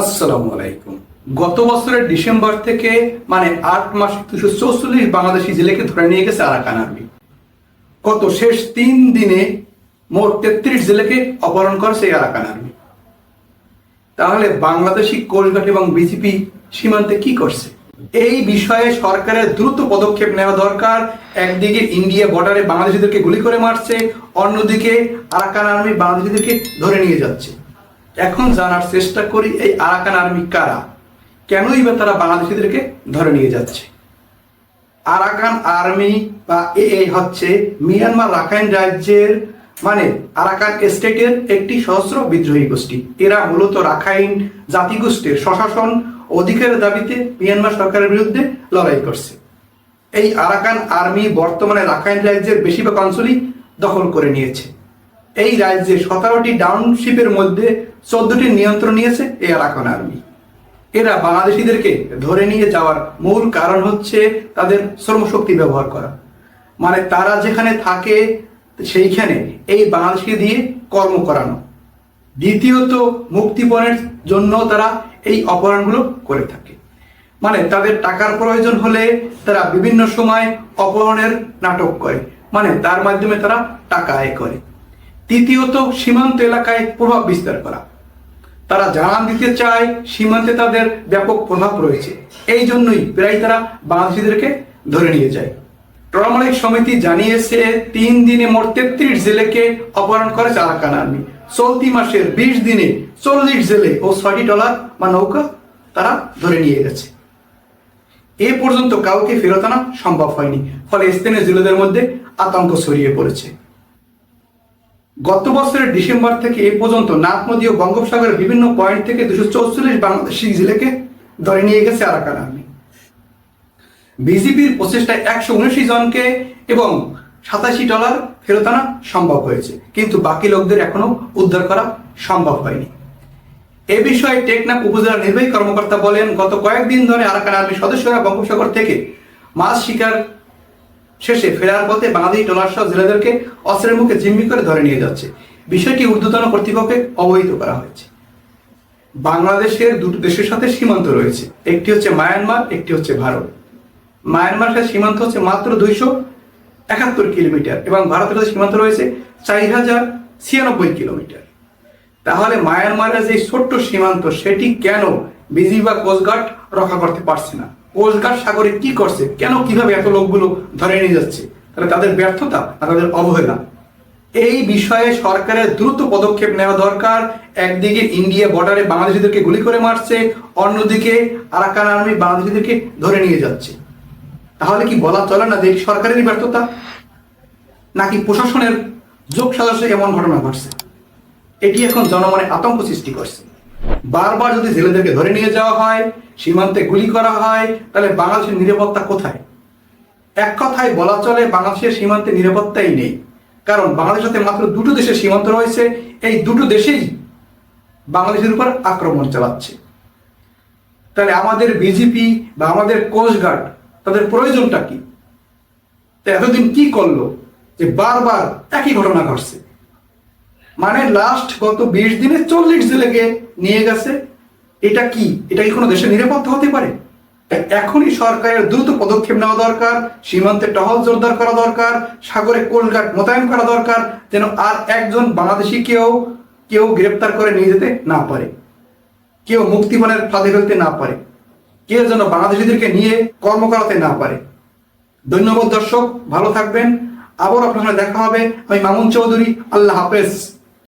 আসসালামু আলাইকুম। গত বছরের ডিসেম্বর থেকে মানে আট মাস দুশো চৌচল্লিশ বাংলাদেশি জেলেকে ধরে নিয়ে গেছে আরাকান আর্মি। কত শেষ তিন দিনে মোট তেত্রিশ জেলেকে অপহরণ করেছে এই আরাকান আর্মি। তাহলে বাংলাদেশি কোস্টগার্ড এবং বিজেপি সীমান্তে কি করছে? এই বিষয়ে সরকারের দ্রুত পদক্ষেপ নেওয়া দরকার। একদিকে ইন্ডিয়া বর্ডারে বাংলাদেশিদেরকে গুলি করে মারছে, অন্যদিকে আরাকান আর্মি বাংলাদেশিদেরকে ধরে নিয়ে যাচ্ছে। এখন জানার চেষ্টা করি এই আরাকান আর্মি কারা? কেনই বা তারা বাংলাদেশিদেরকে ধরে নিয়ে যাচ্ছে? আরাকান আর্মি বা এ হচ্ছে মিয়ানমার রাখাইন রাজ্যের মানে আরাকান স্টেটের একটি সহস্র বিদ্রোহী গোষ্ঠী। এরা মূলত রাখাইন জাতিগোষ্ঠীর স্বশাসন অধিকারের দাবিতে মিয়ানমার সরকারের বিরুদ্ধে লড়াই করছে। এই আরাকান আর্মি বর্তমানে রাখাইন রাজ্যের বেশিরভাগ অঞ্চলই দখল করে নিয়েছে। এই রাজ্যে সতেরোটি ডাউনশিপের মধ্যে চোদ্দটি নিয়ন্ত্রণ নিয়েছে এই আর্মি। এরা বাংলাদেশিদেরকে ধরে নিয়ে যাওয়ার মূল কারণ হচ্ছে তাদের শ্রমশক্তি ব্যবহার করা। মানে তারা যেখানে থাকে, সেইখানে এই বাংলাদেশকে দিয়ে কর্ম করানো। দ্বিতীয়ত, মুক্তিপণের জন্য তারা এই অপহরণগুলো করে থাকে। মানে তাদের টাকার প্রয়োজন হলে তারা বিভিন্ন সময় অপহরণের নাটক করে। মানে তার মাধ্যমে তারা টাকা আয় করে। তৃতীয়ত সীমান্ত এলাকায় প্রভাব বিস্তার করা। তারা জানান দিতে চায় সীমান্তে তাদের ব্যাপক প্রভাব রয়েছে। এই জন্যই প্রায় তারা বাংলাদেশিদেরকে ধরে নিয়ে যায়। ট্রমালিক সমিতি জানিয়েছে, তিন দিনে মোট তেত্রিশ জেলেকে অপহরণ করেছে আরাকান আর্মি। চলতি মাসের বিশ দিনে চল্লিশ জেলে ও ছয়টি ডলার বা নৌকা তারা ধরে নিয়ে গেছে। এ পর্যন্ত কাউকে ফেরত আনা সম্ভব হয়নি। ফলে স্থানীয় জেলেদের মধ্যে আতঙ্ক ছড়িয়ে পড়েছে। গত বছরের ডিসেম্বর থেকে এ পর্যন্ত নাথ নদী ও বঙ্গোপসাগরের বিভিন্ন পয়েন্ট থেকে দুশো চৌচল্লিশ বাংলাদেশি জেলেকে ধরে নিয়ে গেছে আরাকান আর্মি। বিজেপির প্রচেষ্টায় একশো উনআশি জনকে এবং সাতাশি ডলার ফেরত আনা সম্ভব হয়েছে, কিন্তু বাকি লোকদের এখনও উদ্ধার করা সম্ভব হয়নি। এ বিষয়ে টেকনাফ উপজেলা নির্বাহী কর্মকর্তা বলেন, গত কয়েকদিন ধরে আরাকান আর্মির সদস্যরা বঙ্গোপসাগর থেকে মাছ শিকার শেষে ফেরার পথে বাংলাদেশি সহ জেলেদেরকে অস্ত্রের মুখে জিম্মি করে ধরে নিয়ে যাচ্ছে। বিষয়টি ঊর্ধ্বতন কর্তৃপক্ষকে অবহিত করা হয়েছে। বাংলাদেশের দুটো দেশের সাথে সীমান্ত রয়েছে। একটি হচ্ছে মায়ানমার, একটি হচ্ছে ভারত। মায়ানমার সাথে সীমান্ত হচ্ছে মাত্র দুইশো একাত্তর কিলোমিটার এবং ভারতের সাথে সীমান্ত রয়েছে চার হাজার ছিয়ানব্বই কিলোমিটার। তাহলে মায়ানমারের যে ছোট্ট সীমান্ত, সেটি কেন বিজি বা কোস্টগার্ড রক্ষা করতে পারছে না? কোস্টগার্ড সাগরে কি করছে? কেন কীভাবে এত লোকগুলো ধরে নিয়ে যাচ্ছে? তাহলে তাদের ব্যর্থতা আর তাদের অবহেলা। এই বিষয়ে সরকারের দ্রুত পদক্ষেপ নেওয়া দরকার। একদিকে ইন্ডিয়া বর্ডারে বাংলাদেশিদেরকে গুলি করে মারছে, অন্যদিকে আরাকান আর্মি বাংলাদেশিদেরকে ধরে নিয়ে যাচ্ছে। তাহলে কি বলা চলে না যে সরকারেরই ব্যর্থতা? নাকি প্রশাসনের যোগ সাদস্যে এমন ঘটনা ঘটছে? এটি এখন জনমনে আতঙ্ক সৃষ্টি করছে। বারবার যদি জেলেদেরকে ধরে নিয়ে যাওয়া হয়, সীমান্তে গুলি করা হয়, তাহলে বাংলাদেশের নিরাপত্তা কোথায়? এক কথায় বলা চলে, বাংলাদেশের সীমান্তে নিরাপত্তাই নেই। কারণ বাংলাদেশের সাথে মাত্র দুটো দেশের সীমান্ত রয়েছে, এই দুটো দেশেই বাংলাদেশের উপর আক্রমণ চালাচ্ছে। তাহলে আমাদের বিজেপি বা আমাদের কোস্টগার্ড তাদের প্রয়োজনটা কি? এতদিন কি করল? যে বারবার একই ঘটনা ঘটছে। মানে লাস্ট গত বিশ দিনে চল্লিশ জেলেকে নিয়ে গেছে। এটা কি? এটা কি কোনো দেশের নিরাপত্তা হতে পারে? তাই এখনই সরকারের দ্রুত পদক্ষেপ নেওয়া দরকার, সীমান্তে টহল জোরদার করা দরকার, সাগরে কোলঘাট মোতায়েন করা দরকার, যেন আর একজন বাংলাদেশি কেউ কেউ গ্রেপ্তার করে নিয়ে যেতে না পারে। কেউ মুক্তিপণের ফাঁদে ফেলতে না পারে। কেউ যেন বাংলাদেশিদেরকে নিয়ে কর্ম করাতে না পারে। ধন্যবাদ দর্শক, ভালো থাকবেন। আবার আপনার সাথে দেখা হবে। আমি মামুন চৌধুরী, আল্লাহ হাফেজ।